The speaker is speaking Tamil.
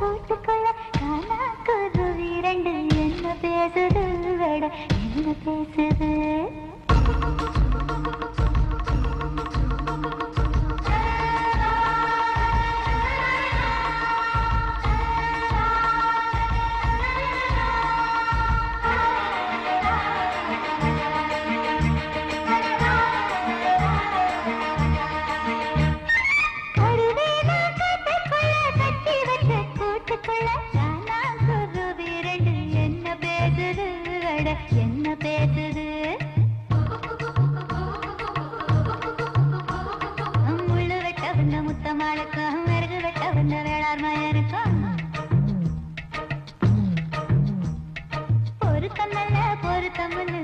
தோத்துக்கொள்ள காலா குரு இரண்டு என்ன பேசுது? என்ன பேசுது? பட என்ன பேசுது? முள்ளு வெட்ட வந்த முத்தமாளுக்கும் மெருகு வெட்ட வந்த வேளார் மயனுக்கும் பொருத்தம் அல்ல பொருத்தம் இல்லை